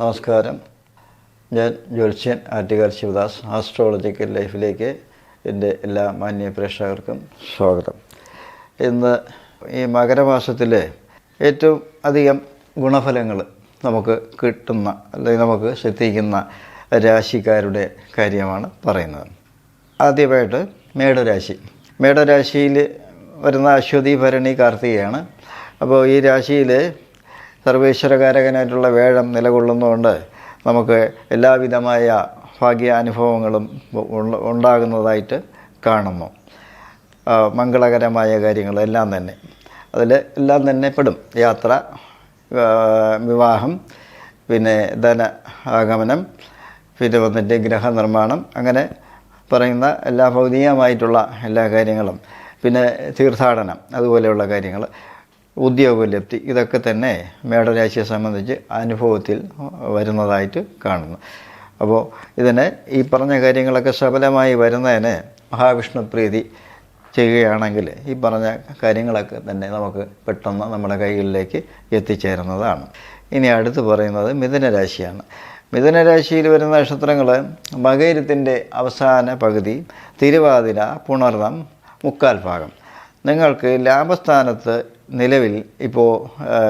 നമസ്കാരം. ഞാൻ ജ്യോത്സ്യൻ ആറ്റുകാൽ ശിവദാസ് ആസ്ട്രോളജിക്കൽ ലൈഫിലേക്ക് എന്റെ എല്ലാ മാന്യ പ്രേക്ഷകർക്കും സ്വാഗതം. ഇന്ന് ഈ മകരമാസത്തിലെ ഏറ്റവും അധികം ഗുണഫലങ്ങൾ നമുക്ക് കിട്ടുന്ന അല്ലെങ്കിൽ നമുക്ക് ശ്രദ്ധിക്കുന്ന രാശിക്കാരുടെ കാര്യമാണ് പറയുന്നത്. ആദ്യമായിട്ട് മേടരാശി. മേടരാശിയിൽ വരുന്ന അശ്വതി ഭരണി കാർത്തികയാണ്. അപ്പോൾ ഈ രാശിയിൽ സർവേശ്വരകാരകനായിട്ടുള്ള വേഴം നിലകൊള്ളുന്നതുകൊണ്ട് നമുക്ക് എല്ലാവിധമായ ഭാഗ്യാനുഭവങ്ങളും ഉണ്ടാകുന്നതായിട്ട് കാണുന്നു. മംഗളകരമായ കാര്യങ്ങളെല്ലാം തന്നെ. അതിൽ എല്ലാം തന്നെ പെടും. യാത്ര വിവാഹം പിന്നെ ധന ആഗമനം പിന്നെ വന്നിട്ട് ഗ്രഹനിർമ്മാണം അങ്ങനെ പറയുന്ന എല്ലാ ഭൗതികമായിട്ടുള്ള എല്ലാ കാര്യങ്ങളും. പിന്നെ തീർത്ഥാടനം അതുപോലെയുള്ള കാര്യങ്ങൾ. ഉദ്യോഗലബ്ധി. ഇതൊക്കെ തന്നെ മേടരാശിയെ സംബന്ധിച്ച് അനുഭവത്തിൽ വരുന്നതായിട്ട് കാണുന്നു. അപ്പോൾ ഇതിന് ഈ പറഞ്ഞ കാര്യങ്ങളൊക്കെ സഫലമായി വരുന്നതിന് മഹാവിഷ്ണു പ്രീതി ചെയ്യുകയാണെങ്കിൽ ഈ പറഞ്ഞ കാര്യങ്ങളൊക്കെ തന്നെ നമുക്ക് പെട്ടെന്ന് നമ്മുടെ കൈകളിലേക്ക് എത്തിച്ചേരുന്നതാണ്. ഇനി അടുത്ത് പറയുന്നത് മിഥുനരാശിയാണ്. മിഥുനരാശിയിൽ വരുന്ന നക്ഷത്രങ്ങൾ മകരത്തിന്റെ അവസാന പകുതി തിരുവാതിര പുണർന്നം മുക്കാൽ ഭാഗം. നിങ്ങൾക്ക് ലാഭസ്ഥാനത്ത് നിലവിൽ ഇപ്പോൾ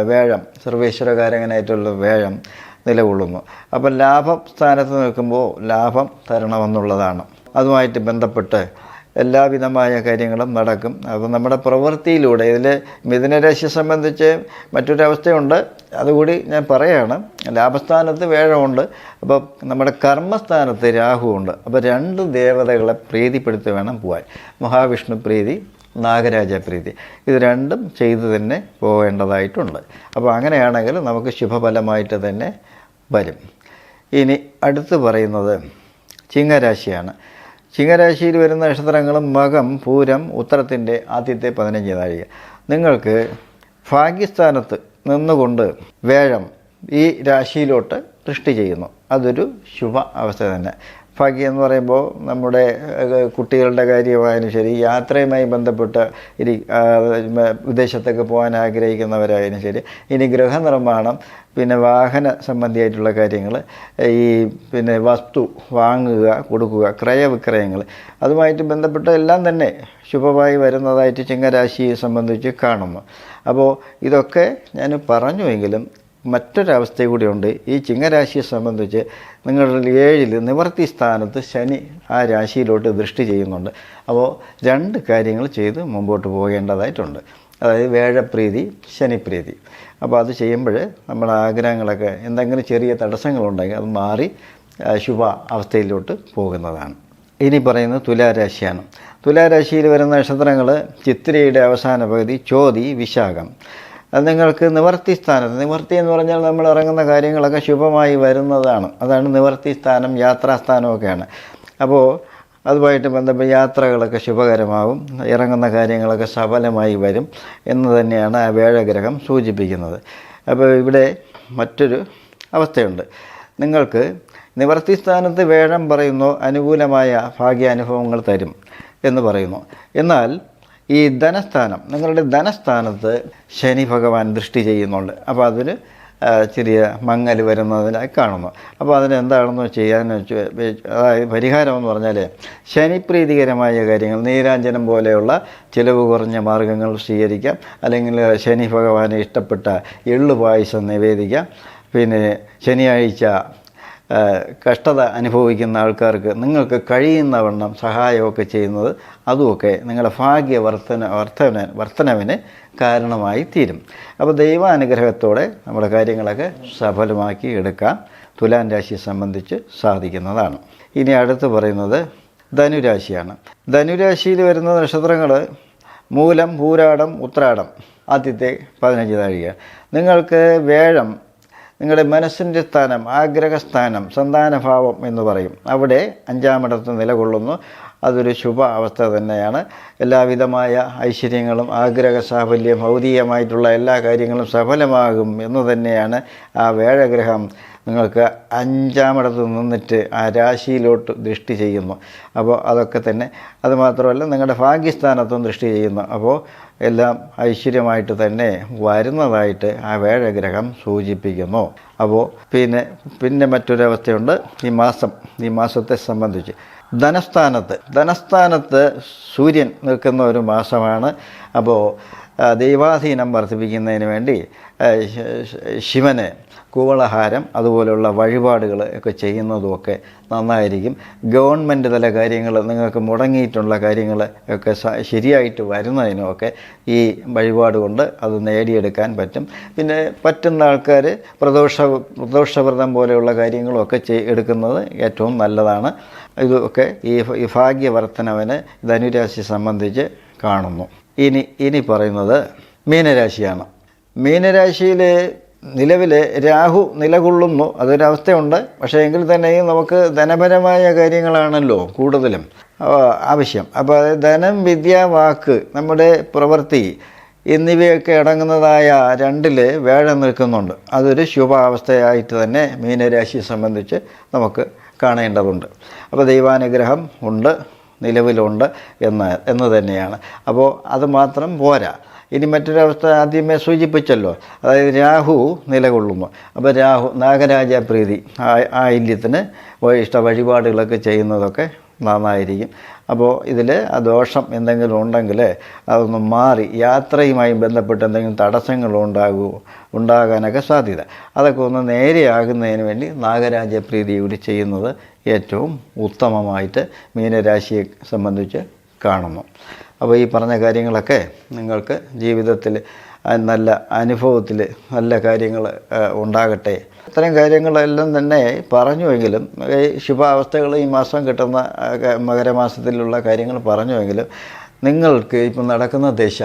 വേഴം സർവേശ്വരകാരകനായിട്ടുള്ള വേഴം നിലകൊള്ളുന്നു. അപ്പം ലാഭം സ്ഥാനത്ത് നിൽക്കുമ്പോൾ ലാഭം തരണമെന്നുള്ളതാണ്. അതുമായിട്ട് ബന്ധപ്പെട്ട് എല്ലാവിധമായ കാര്യങ്ങളും നടക്കും. അപ്പോൾ നമ്മുടെ പ്രവൃത്തിയിലൂടെ ഇതിൽ മിഥുനരാശിയെ സംബന്ധിച്ച് മറ്റൊരവസ്ഥയുണ്ട്. അതുകൂടി ഞാൻ പറയുകയാണ് ലാഭസ്ഥാനത്ത് വേഴമുണ്ട് അപ്പോൾ നമ്മുടെ കർമ്മസ്ഥാനത്ത് രാഹുവുണ്ട്. അപ്പോൾ രണ്ട് ദേവതകളെ പ്രീതിപ്പെടുത്തി വേണം പോകാൻ മഹാവിഷ്ണു പ്രീതി നാഗരാജ പ്രീതി ഇത് രണ്ടും ചെയ്തു തന്നെ പോകേണ്ടതായിട്ടുണ്ട്. അപ്പോൾ അങ്ങനെയാണെങ്കിൽ നമുക്ക് ശുഭഫലമായിട്ട് തന്നെ വരും. ഇനി അടുത്ത് പറയുന്നത് ചിങ്ങരാശിയാണ്. ചിങ്ങരാശിയിൽ വരുന്ന നക്ഷത്രങ്ങളും മകം പൂരം ഉത്തരത്തിന്റെ ആദ്യത്തെ പതിനഞ്ച് നാഴിക. നിങ്ങൾക്ക് ഭാഗ്യസ്ഥാനത്ത് നിന്നുകൊണ്ട് വേഴം ഈ രാശിയിലോട്ട് സൃഷ്ടി ചെയ്യുന്നു. അതൊരു ശുഭ അവസ്ഥ തന്നെ. ഭാഗ്യം എന്ന് പറയുമ്പോൾ നമ്മുടെ കുട്ടികളുടെ കാര്യമായാലും ശരി യാത്രയുമായി ബന്ധപ്പെട്ട് ഇനി വിദേശത്തേക്ക് പോകാൻ ആഗ്രഹിക്കുന്നവരായാലും ശരി ഇനി ഗൃഹനിർമ്മാണം പിന്നെ വാഹന സംബന്ധിയായിട്ടുള്ള കാര്യങ്ങൾ ഈ പിന്നെ വസ്തു വാങ്ങുക കൊടുക്കുക ക്രയവിക്രയങ്ങൾ അതുമായിട്ട് ബന്ധപ്പെട്ട എല്ലാം തന്നെ ശുഭമായി വരുന്നതായിട്ട് ചിങ്ങരാശിയെ സംബന്ധിച്ച് കാണുന്നു. അപ്പോൾ ഇതൊക്കെ ഞാൻ പറഞ്ഞുവെങ്കിലും മറ്റൊരവസ്ഥ കൂടിയുണ്ട്. ഈ ചിങ്ങരാശിയെ സംബന്ധിച്ച് നിങ്ങളുടെ ഏഴിൽ നിവർത്തി സ്ഥാനത്ത് ശനി ആ രാശിയിലോട്ട് ദൃഷ്ടി ചെയ്യുന്നുണ്ട്. അപ്പോൾ രണ്ട് കാര്യങ്ങൾ ചെയ്ത് മുമ്പോട്ട് പോകേണ്ടതായിട്ടുണ്ട്. അതായത് വേഴപ്രീതി ശനിപ്രീതി. അപ്പോൾ അത് ചെയ്യുമ്പോൾ നമ്മുടെ ആഗ്രഹങ്ങളൊക്കെ എന്തെങ്കിലും ചെറിയ തടസ്സങ്ങളുണ്ടെങ്കിൽ അത് മാറി ശുഭ അവസ്ഥയിലോട്ട് പോകുന്നതാണ്. ഇനി പറയുന്നത് തുലാരാശിയാണ്. തുലാരാശിയിൽ വരുന്ന നക്ഷത്രങ്ങൾ ചിത്രയുടെ അവസാന പകുതി ചോതി വിശാഖം. അത് നിങ്ങൾക്ക് നിവർത്തി സ്ഥാനത്ത് നിവർത്തി എന്ന് പറഞ്ഞാൽ നമ്മൾ ഇറങ്ങുന്ന കാര്യങ്ങളൊക്കെ ശുഭമായി വരുന്നതാണ്. അതാണ് നിവർത്തി സ്ഥാനം യാത്രാസ്ഥാനമൊക്കെയാണ് അപ്പോൾ അതുമായിട്ട് ബന്ധപ്പെട്ട് യാത്രകളൊക്കെ ശുഭകരമാകും ഇറങ്ങുന്ന കാര്യങ്ങളൊക്കെ സഫലമായി വരും എന്ന് തന്നെയാണ് ആ വേഴഗ്രഹം സൂചിപ്പിക്കുന്നത്. അപ്പോൾ ഇവിടെ മറ്റൊരു അവസ്ഥയുണ്ട്. നിങ്ങൾക്ക് നിവർത്തി സ്ഥാനത്ത് വേഴം പറയുന്നു അനുകൂലമായ ഭാഗ്യാനുഭവങ്ങൾ തരും എന്ന് പറയുന്നു. എന്നാൽ ഈ ധനസ്ഥാനം നിങ്ങളുടെ ധനസ്ഥാനത്ത് ശനി ഭഗവാൻ ദൃഷ്ടി ചെയ്യുന്നുണ്ട്. അപ്പോൾ അതിന് ചെറിയ മങ്ങൽ വരുന്നതിനായി കാണുന്നു. അപ്പോൾ അതിനെന്താണെന്ന് വെച്ച് ചെയ്യാന്ന് അതായത് പരിഹാരം എന്ന് പറഞ്ഞാൽ ശനിപ്രീതികരമായ കാര്യങ്ങൾ നീരാഞ്ജനം പോലെയുള്ള ചിലവ് കുറഞ്ഞ മാർഗങ്ങൾ സ്വീകരിക്കാം. അല്ലെങ്കിൽ ശനി ഭഗവാനെ ഇഷ്ടപ്പെട്ട എള്ളു പായസം നിവേദിക്കാം. പിന്നെ ശനിയാഴ്ച കഷ്ടത അനുഭവിക്കുന്ന ആൾക്കാർക്ക് നിങ്ങൾക്ക് കഴിയുന്ന വണ്ണം സഹായമൊക്കെ ചെയ്യുന്നത് അതുമൊക്കെ നിങ്ങളുടെ ഭാഗ്യ വർധന വർധന വർധനവിന് കാരണമായി തീരും. അപ്പോൾ ദൈവാനുഗ്രഹത്തോടെ നമ്മുടെ കാര്യങ്ങളൊക്കെ സഫലമാക്കി എടുക്കാൻ തുലാൻ രാശിയെ സംബന്ധിച്ച് സാധിക്കുന്നതാണ്. ഇനി അടുത്ത് പറയുന്നത് ധനുരാശിയാണ്. ധനുരാശിയിൽ വരുന്ന നക്ഷത്രങ്ങൾ മൂലം പൂരാടം ഉത്രാടം. ആദ്യത്തെ പതിനഞ്ച് താഴിക. നിങ്ങൾക്ക് വേഴം നിങ്ങളുടെ മനസ്സിന്റെ സ്ഥാനം ആഗ്രഹസ്ഥാനം സന്താനഭാവം എന്ന് പറയും. അവിടെ അഞ്ചാമിടത്ത് നിലകൊള്ളുന്നു. അതൊരു ശുഭ അവസ്ഥ തന്നെയാണ്. എല്ലാവിധമായ ഐശ്വര്യങ്ങളും ആഗ്രഹ സാഫല്യം ഭൗതികമായിട്ടുള്ള എല്ലാ കാര്യങ്ങളും സഫലമാകും എന്ന് തന്നെയാണ് ആ വേഴഗ്രഹം. നിങ്ങൾക്ക് അഞ്ചാമിടത്ത് നിന്നിട്ട് ആ രാശിയിലോട്ട് ദൃഷ്ടി ചെയ്യുന്നു. അപ്പോൾ അതൊക്കെ തന്നെ അതുമാത്രമല്ല നിങ്ങളുടെ ഭാഗ്യസ്ഥാനത്തും ദൃഷ്ടി ചെയ്യുന്നു. അപ്പോൾ എല്ലാം ഐശ്വര്യമായിട്ട് തന്നെ വരുന്നതായിട്ട് ആ വേഴഗ്രഹം സൂചിപ്പിക്കുന്നു. അപ്പോൾ പിന്നെ പിന്നെ മറ്റൊരവസ്ഥയുണ്ട് ഈ മാസം ഈ മാസത്തെ സംബന്ധിച്ച്. ധനസ്ഥാനത്ത് ധനസ്ഥാനത്ത് സൂര്യൻ നിൽക്കുന്ന ഒരു മാസമാണ്. അപ്പോൾ ദൈവാധീനം വർദ്ധിപ്പിക്കുന്നതിന് വേണ്ടി ശിവന് കൂവളഹാരം അതുപോലെയുള്ള വഴിപാടുകൾ ഒക്കെ ചെയ്യുന്നതുമൊക്കെ നന്നായിരിക്കും. ഗവൺമെന്റ് തല കാര്യങ്ങൾ നിങ്ങൾക്ക് മുടങ്ങിയിട്ടുള്ള കാര്യങ്ങൾ ഒക്കെ ശരിയായിട്ട് വരുന്നതിനുമൊക്കെ ഈ വഴിപാട് കൊണ്ട് അത് നേടിയെടുക്കാൻ പറ്റും. പിന്നെ പറ്റുന്ന ആൾക്കാർ പ്രദോഷ പ്രദോഷവ്രതം പോലെയുള്ള കാര്യങ്ങളൊക്കെ ചെയ് എടുക്കുന്നത് ഏറ്റവും നല്ലതാണ്. ഇതൊക്കെ ഈ ഭാഗ്യവർത്തനവന് ധനുരാശി സംബന്ധിച്ച് കാണുന്നു. ഇനി ഇനി പറയുന്നത് മീനരാശിയാണ്. മീനരാശിയിൽ നിലവിൽ രാഹു നിലകൊള്ളുന്നു. അതൊരവസ്ഥയുണ്ട് പക്ഷേ എങ്കിൽ തന്നെയും നമുക്ക് ധനപരമായ കാര്യങ്ങളാണല്ലോ കൂടുതലും ആവശ്യം. അപ്പോൾ ധനം വിദ്യ വാക്ക് നമ്മുടെ പ്രവൃത്തി എന്നിവയൊക്കെ അടങ്ങുന്നതായ രണ്ടിൽ വേഴം നിൽക്കുന്നുണ്ട്. അതൊരു ശുഭാവസ്ഥയായിട്ട് തന്നെ മീനരാശിയെ സംബന്ധിച്ച് നമുക്ക് കാണേണ്ടതുണ്ട്. അപ്പോൾ ദൈവാനുഗ്രഹം ഉണ്ട്. നിലവിലുണ്ട് എന്ന് എന്ന് തന്നെയാണ്. അപ്പോൾ അത് മാത്രം പോരാ. ഇനി മറ്റൊരവസ്ഥ ആദ്യമേ സൂചിപ്പിച്ചല്ലോ. അതായത് രാഹു നിലകൊള്ളുന്നു. അപ്പോൾ രാഹു നാഗരാജ പ്രീതി ആ- ആ ഇല്യത്തിന് ഇഷ്ട വഴിപാടുകളൊക്കെ ചെയ്യുന്നതൊക്കെ നന്നായിരിക്കും. അപ്പോൾ ഇതിൽ ആ ദോഷം എന്തെങ്കിലും ഉണ്ടെങ്കിൽ അതൊന്ന് മാറി യാത്രയുമായി ബന്ധപ്പെട്ട് എന്തെങ്കിലും തടസ്സങ്ങൾ ഉണ്ടാകൂ ഉണ്ടാകാനൊക്കെ സാധ്യത. അതൊക്കെ ഒന്ന് നേരെയാകുന്നതിന് വേണ്ടി നാഗരാജ കൂടി ചെയ്യുന്നത് ഏറ്റവും ഉത്തമമായിട്ട് മീനരാശിയെ സംബന്ധിച്ച് കാണുന്നു. അപ്പോൾ ഈ പറഞ്ഞ കാര്യങ്ങളൊക്കെ നിങ്ങൾക്ക് ജീവിതത്തിൽ നല്ല അനുഭവത്തിൽ നല്ല കാര്യങ്ങൾ ഉണ്ടാകട്ടെ. ഇത്തരം കാര്യങ്ങളെല്ലാം തന്നെ പറഞ്ഞുവെങ്കിലും ഈ ശുഭാവസ്ഥകൾ ഈ മാസം കിട്ടുന്ന മകരമാസത്തിലുള്ള കാര്യങ്ങൾ പറഞ്ഞുവെങ്കിലും നിങ്ങൾക്ക് ഇപ്പം നടക്കുന്ന ദശ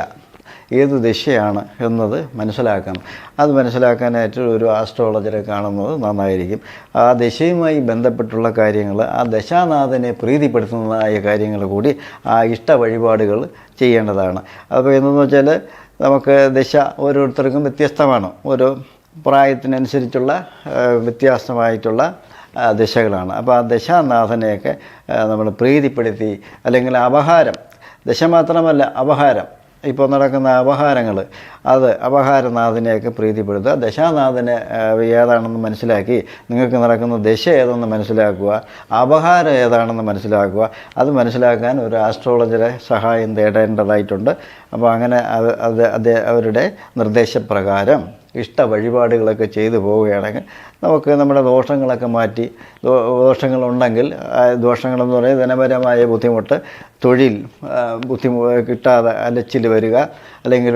ഏത് ദിശയാണ് എന്നത് മനസ്സിലാക്കണം. അത് മനസ്സിലാക്കാനായിട്ട് ഒരു ആസ്ട്രോളജറെ കാണുന്നത് നന്നായിരിക്കും. ആ ദിശയുമായി ബന്ധപ്പെട്ടുള്ള കാര്യങ്ങൾ ആ ദശാനാഥനെ പ്രീതിപ്പെടുത്തുന്നതായ കാര്യങ്ങൾ കൂടി ആ ഇഷ്ട വഴിപാടുകൾ ചെയ്യേണ്ടതാണ്. അപ്പോൾ എന്തെന്ന് വെച്ചാൽ നമുക്ക് ദിശ ഓരോരുത്തർക്കും വ്യത്യസ്തമാണ്. ഓരോ പ്രായത്തിനനുസരിച്ചുള്ള വ്യത്യാസമായിട്ടുള്ള ദിശകളാണ്. അപ്പോൾ ആ ദശാനാഥനെയൊക്കെ നമ്മൾ പ്രീതിപ്പെടുത്തി അല്ലെങ്കിൽ അപഹാരം ദശ മാത്രമല്ല അപഹാരം ഇപ്പോൾ നടക്കുന്ന അപഹാരങ്ങൾ അത് അപഹാരനാഥനെയൊക്കെ പ്രീതിപ്പെടുത്തുക. ദശാനാഥനെ ഏതാണെന്ന് മനസ്സിലാക്കി നിങ്ങൾക്ക് നടക്കുന്ന ദശ ഏതെന്ന് മനസ്സിലാക്കുക. അപഹാരം ഏതാണെന്ന് മനസ്സിലാക്കുക. അത് മനസ്സിലാക്കാൻ ഒരു ആസ്ട്രോളജറെ സഹായം തേടേണ്ടതായിട്ടുണ്ട്. അപ്പോൾ അങ്ങനെ അത് അവരുടെ നിർദ്ദേശപ്രകാരം ഇഷ്ട വഴിപാടുകളൊക്കെ ചെയ്തു പോവുകയാണെങ്കിൽ നമുക്ക് നമ്മുടെ ദോഷങ്ങളൊക്കെ മാറ്റി ദോഷങ്ങളുണ്ടെങ്കിൽ ദോഷങ്ങളെന്ന് പറയുന്നത് ധനപരമായ ബുദ്ധിമുട്ട് തൊഴിൽ ബുദ്ധിമു കിട്ടാതെ അലച്ചിൽ വരിക അല്ലെങ്കിൽ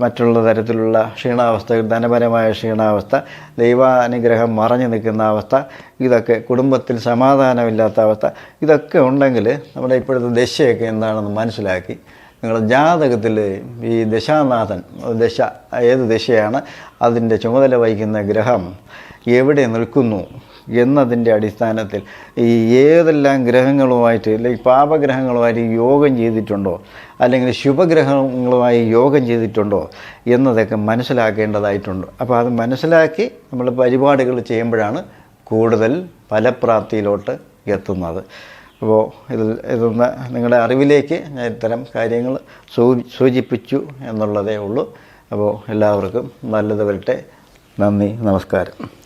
മറ്റുള്ള തരത്തിലുള്ള ക്ഷീണാവസ്ഥ ധനപരമായ ക്ഷീണാവസ്ഥ ദൈവാനുഗ്രഹം മറഞ്ഞു നിൽക്കുന്ന അവസ്ഥ ഇതൊക്കെ കുടുംബത്തിൽ സമാധാനമില്ലാത്ത അവസ്ഥ ഇതൊക്കെ ഉണ്ടെങ്കിൽ നമ്മുടെ ഇപ്പോഴത്തെ ദശയൊക്കെ എന്താണെന്ന് മനസ്സിലാക്കി നിങ്ങളുടെ ജാതകത്തിൽ ഈ ദശാനാഥൻ ദശ ഏത് ദശയാണ് അതിന്റെ ചുമതല വഹിക്കുന്ന ഗ്രഹം എവിടെ നിൽക്കുന്നു എന്നതിന്റെ അടിസ്ഥാനത്തിൽ ഈ ഏതെല്ലാം ഗ്രഹങ്ങളുമായിട്ട് അല്ലെങ്കിൽ പാപഗ്രഹങ്ങളുമായിട്ട് യോഗം ചെയ്തിട്ടുണ്ടോ അല്ലെങ്കിൽ ശുഭഗ്രഹങ്ങളുമായി യോഗം ചെയ്തിട്ടുണ്ടോ എന്നതൊക്കെ മനസ്സിലാക്കേണ്ടതായിട്ടുണ്ട്. അപ്പോൾ അത് മനസ്സിലാക്കി നമ്മൾ പരിപാടികൾ ചെയ്യുമ്പോഴാണ് കൂടുതൽ ഫലപ്രാപ്തിയിലോട്ട് എത്തുന്നത്. അപ്പോൾ ഇതിൽ ഇതൊന്ന് നിങ്ങളുടെ അറിവിലേക്ക് ഞാൻ ഇത്തരം കാര്യങ്ങൾ സൂചിപ്പിച്ചു എന്നുള്ളതേ ഉള്ളൂ. അപ്പോൾ എല്ലാവർക്കും നല്ലത് വരട്ടെ. നന്ദി നമസ്കാരം.